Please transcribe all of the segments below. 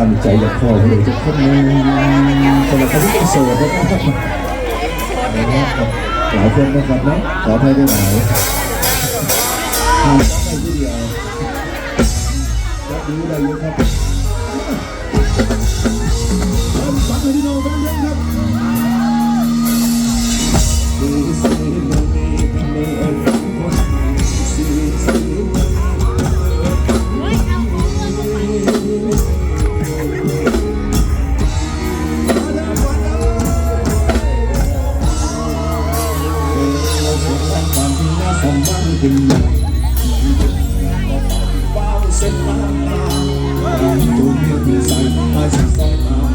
ตั้งใจจะขอเลยทุกคนเำหรับคนที่เป็นโสดนะครับหลายคนนะครับนะขออภัยด้วยหลายทำได้ทีเดียวและดูได้เยครับ your design I just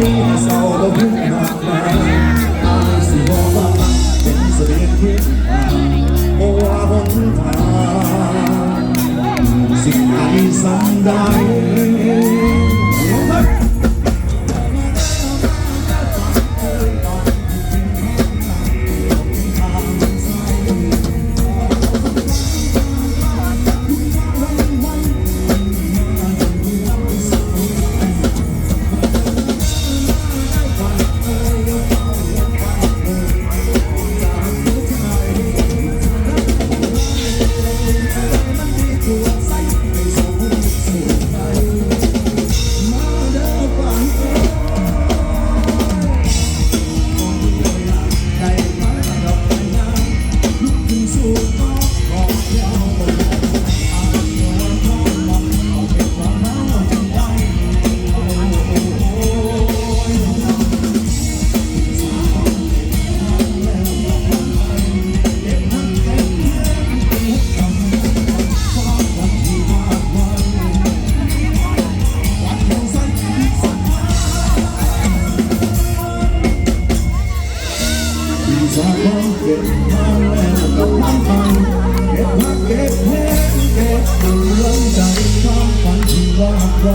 นี้เศร้าเราพึ่งมากมายอายสิบอกว่าเป็นเสียงที่มโอ้วาหนทางสิ่งใดสั่งได้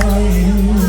for you.